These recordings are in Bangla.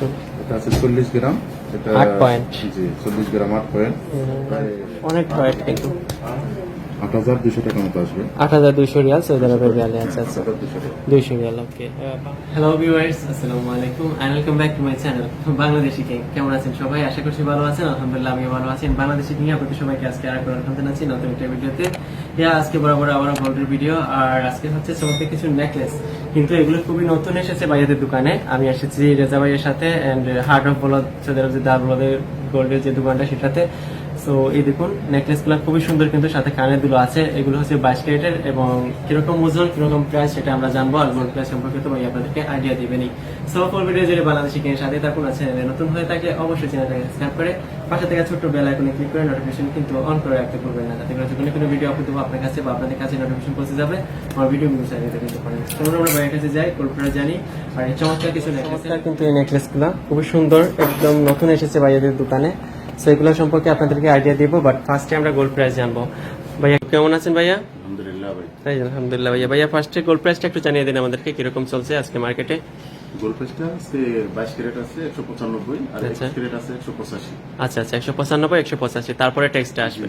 দেখুন এটা আছে চল্লিশ গ্রাম এটা আট। জি চল্লিশ গ্রাম আট পয়েন্ট অনেক ওয়েট কিন্তু আট হাজার দুশো টাকা মতো আসবে। আট হাজার দুইশো রিয়াল সৌদি আরবের রিয়ালে আছে আচ্ছা। দুশো রিয়াল ওকে। হ্যালো ভিউয়ার্স আসসালামু আলাইকুম and welcome back to my channel Bangladeshi কে কেমন আছেন সবাই? আশা করছি ভালো আছেন আলহামদুলিল্লাহ আমি ভালো আছি। বাংলাদেশি নিয়ে আপনাদের সবাইকে আজকে আর একবার ওয়েলকাম জানাচ্ছি নতুন একটা ভিডিওতে। ইয়া আজকে বরাবর আবার গোল্ডের ভিডিও আর আজকে হচ্ছে কিছু নেকলেস কিন্তু এগুলো খুবই নতুন এসেছে ভাইয়াদের দোকানে। আমি এসেছি রেজা ভাইয়ের সাথে and heart of Balad Saudi আরব যে দার বলদের গোল্ডের যে দোকানটা সেটাতে। সো এই দেখুন নেকলেসগুলো খুবই সুন্দর কিন্তু সাথে কানের দুলো আছে। এগুলো হচ্ছে বাইশ ক্যারেটের এবং কীরকম ওজন, কীরকম প্রাইস সেটা আমরা জানব আর গোল্ড প্রাইস সম্পর্কে তো আপনাদেরকে আইডিয়া দিবেনই। সো ফুল ভিডিও যদি বাংলাদেশি কিনে সাথে থাকুন আছে নতুন হয়ে থাকলে অবশ্যই চ্যানেলটাকে সাবস্ক্রাইব করে পাশে থেকে ছোট্ট বেল আইকনে ক্লিক করে নোটিফিকেশন কিন্তু অন করে রাখতে ভুলবেন না, যাতে করে যখন কোনো ভিডিও আপলোড দেবো আপনার কাছে বা আপনাদের কাছে নোটিফিকেশন পৌঁছে যাবে। আমার ভিডিও মিস আগে দিতে পারেন চলুন আমরা ভাইয়ের কাছে যাই কল্পনা জানি। আর এই চমৎকার কিছু নেকলেস কিন্তু এই নেকলেসগুলো খুবই সুন্দর, একদম নতুন এসেছে ভাইয়াদের দোকানে। সো এগুলো সম্পর্কে আপনাদেরকে আইডিয়া দিব বাট ফার্স্টে আমরা গোল্ড প্রাইস জানব। ভাইয়া কেমন আছেন ভাইয়া? আলহামদুলিল্লাহ ভাই। তাই আলহামদুলিল্লাহ ভাইয়া। ভাইয়া ফার্স্টে গোল্ড প্রাইসটা একটু জানিয়ে দিন আমাদেরকে কীরকম চলছে আজকে মার্কেটে গোল্ড আজকে বাইশ ক্যারেট আছে একশো পঁচানব্বই আর আচ্ছা। ক্যারেট আছে একশো পঁচাশি। আচ্ছা আচ্ছা একশো পঁচানব্বই একশো পঁচাশি। তারপরে টেক্সটটা আসবে।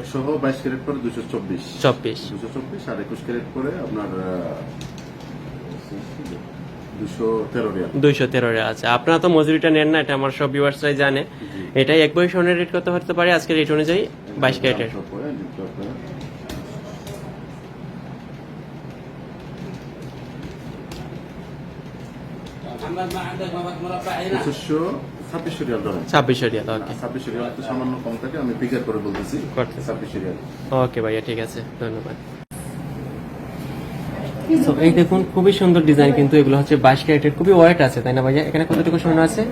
একশো বাইশ ক্যারেট পরে দুশো চব্বিশ। চব্বিশ। দুশো চব্বিশ আর একুশ ক্যারেট পরে আপনার দুশো তেরো রিয়াল। আছে। আপনারা তো মজুরিটা নেন না এটা আমার সব ভিউয়ার্সরাই জানে। এটাই এক বই স্বর্ণের রেট কত হতে পারে? আজকে রেট অনুযায়ী বাইশ ক্যারেটের। সব পরে নিতে হবে। পঁচিশশো ছাব্বিশশো রিয়াল ছাব্বিশশো রিয়াল ওকে ছাব্বিশশো রিয়াল একটু সামান্য কম থাকে আমি ফিগার করে বলতেছি ছাব্বিশশো রিয়াল। ওকে ভাইয়া ঠিক আছে। ধন্যবাদ। তো এই দেখুন খুবই সুন্দর ডিজাইন কিন্তু এগুলো হচ্ছে বাইশ ক্যারেটের খুবই ওয়েট আছে তাই না ভাইয়া? এখানে কতটুকু স্বর্ণ আছে?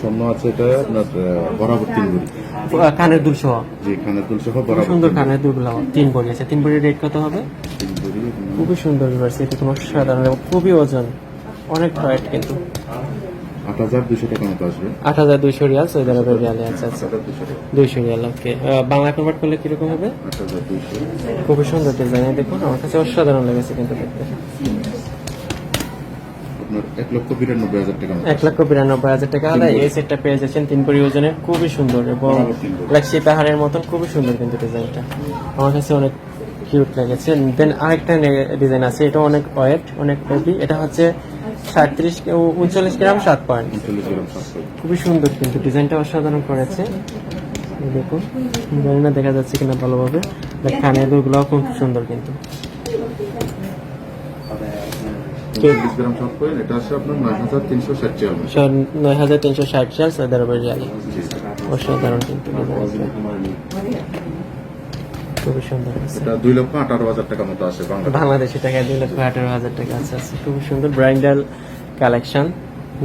স্বর্ণ আছে এটা আপনার বরাবর তিন ভরি কানের দুল সহ? জি কানের দুল সহ বরাবর সুন্দর কানের দুলগুলো তিন ভরি আছে। তিন ভরির রেট কত হবে? খুবই সুন্দর এটা তোমার সাধারণ খুবই ওজন। অনেক ওয়েট কিন্তু। আট হাজার দুশো টাকা মতো আসবে। আট হাজার দুইশো রিয়াল সৌদি আরবের রিয়ালে আছে আচ্ছা। দুশো রিয়াল ওকে। বাংলা কনভার্ট করলে কীরকম হবে? আট হাজার দুশো খুবই সুন্দর ডিজাইন দেখুন আমার কাছে অসাধারণ লেগেছে কিন্তু দেখতে। এক লক্ষ বিরানব্বই হাজার টাকা মতো এক লক্ষ বিরানব্বই হাজার টাকা। হলে এই সেটটা পেয়ে যাচ্ছেন তিন ওজনের খুবই সুন্দর এবং। লাক্সি পাহাড়ের মতন খুবই সুন্দর কিন্তু ডিজাইনটা আমার কাছে অনেক কিউট লেগেছে। দেন আরেকটা ডিজাইন আছে এটা অনেক ওয়েট অনেক হেভি এটা হচ্ছে সাঁত্রিশ উনচল্লিশ গ্রাম সাত পয়েন্ট খুবই সুন্দর কিন্তু ডিজাইনটা অসাধারণ করেছে। দেখুন জানি না দেখা যাচ্ছে কিনা ভালোভাবে। কানের দুগুলো খুব সুন্দর কিন্তু। নয় হাজার তিনশো ষাট চার সৌদি আরবের অসাধারণ কিন্তু। খুবই সুন্দর এটা দুই লক্ষ আঠারো হাজার টাকা মতো বাংলা বাংলাদেশি। টাকায় দুই লক্ষ আঠারো হাজার টাকা আছে। আছে খুবই সুন্দর ব্রাইডাল কালেকশন।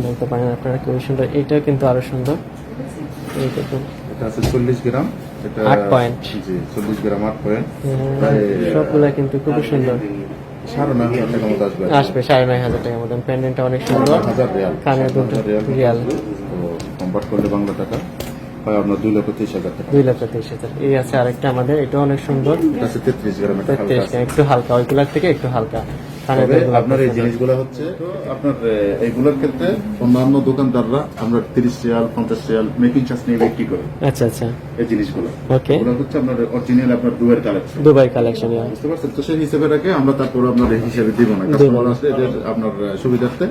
দেখতে পারেন আপনারা খুবই সুন্দর। এটাও কিন্তু আরও সুন্দর। এই দেখুন। এটা আছে চল্লিশ গ্রাম। এটা আট point। জি চল্লিশ গ্রাম আট পয়েন্ট সবগুলা কিন্তু খুবই সুন্দর। আসবে। আসবে সাড়ে নয় হাজার টাকার মতন প্যান্ডেন্টটা অনেক সুন্দর। রিয়াল। কানের দুটো রিয়াল। কনভার্ট করলে বাংলা টাকা। হয় আপনার দুই লক্ষ তিরিশ হাজার টাকা। দুই লক্ষ তেইশ হাজার। এই আছে আরেকটা আমাদের এটা অনেক সুন্দর। এটা আছে তেত্রিশ গ্রাম তেইশ। একটু হালকা ওইগুলার থেকে একটু হালকা। আপনার এই জিনিসগুলো হচ্ছে আপনার এইগুলোর ক্ষেত্রে অন্যান্য দোকানদাররা আমরা তিরিশ রিয়াল পঞ্চাশ রিয়াল মেকিং চার্জ নিয়ে বিক্রি করি। আচ্ছা আচ্ছা। এই জিনিসগুলো। ওকে ওগুলো হচ্ছে আপনার অরিজিনাল আপনার দুয়ের কালেকশন দুবাই কালেকশন বুঝতে পারছেন? তো সেই হিসেবে রাখে আমরা তারপর আপনার হিসেবে দিব না। কাস্টমার আসলে এদের আপনার সুবিধার্থে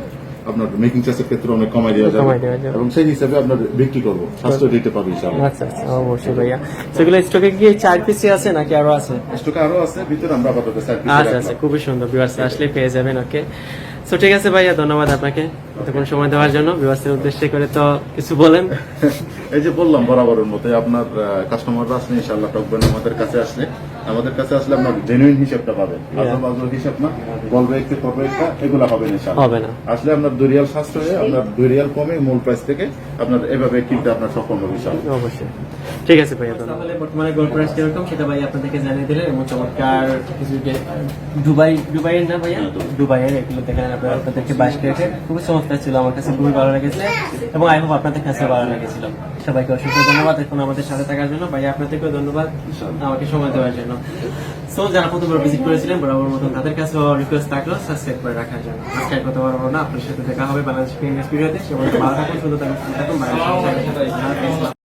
আপনার মেকিং চার্জের ক্ষেত্রে অনেক কমাই দেওয়া যাবে। এবং সেই হিসেবে আপনার বিক্রি করব। স্বাস্থ্য দিতে পারবে ইনশাআল্লাহ। আচ্ছা আচ্ছা অবশ্যই ভাইয়া। সেগুলো স্টকে কি চার পিসি আছে নাকি আরও আছে? স্টকে আরও আছে ভিতরে আমরা আপাতত আচ্ছা আচ্ছা খুবই সুন্দর ভিউয়ার্স আসলে পেয়ে যাবেন ওকে সো ঠিক আছে ভাইয়া ধন্যবাদ আপনাকে এতক্ষণ সময় দেওয়ার জন্য। ভিউয়ার্সের উদ্দেশ্যে করে তো কিছু বলেন। এই যে বললাম বরাবরের মতো আপনার কাস্টমাররা আসলে ইনশাআল্লাহ টকবেন আমাদের কাছে আসলে। আমাদের কাছে আসলে আপনার জেনুইন হিসাবটা পাবেন। আজব হিসাব না বলবে একটু করবে একটা এগুলো হবে না হবে না। আসলে আপনার দুই রিয়াল সাশ্রয়ে আপনার দুই রিয়াল কমে মূল প্রাইস থেকে আপনার এভাবে কিনতে আপনার সক্ষম হবে অবশ্যই। ঠিক আছে ভাইয়া তাহলে বর্তমানে গোল্ড প্রাইস কীরকম সেটা ভাই আপনাদেরকে জানিয়ে দিলেন এবং চমৎকার কিছু যে- দুবাই দুবাইয়ের না ভাইয়া? দুবাইয়ের এগুলো দেখেন আপনারা আপনাদেরকে বাইশ ক্যারেটের খুবই চমৎকার ছিল আমার কাছে খুবই ভালো লেগেছে এবং আই হোপ আপনাদের কাছে ভালো লেগেছিল। সবাইকে অসংখ্য ধন্যবাদ এখন আমাদের সাথে থাকার জন্য। ভাইয়া আপনাদেরকেও ধন্যবাদ। আমাকে সময় দেওয়ার জন্য। সো যারা প্রথমবার ভিজিট করেছিলেন, বরাবর মতন তাদের কাছে রিকোয়েস্ট থাকল সাবস্ক্রাইব করে রাখার জন্য। আজকে আর কথা বলব না, আপনার সাথে দেখা হবে বাংলাদেশ ফিল্ম সবাই ভালো থাকুন সুন্দর থাকুন থাকুন, বাংলাদেশ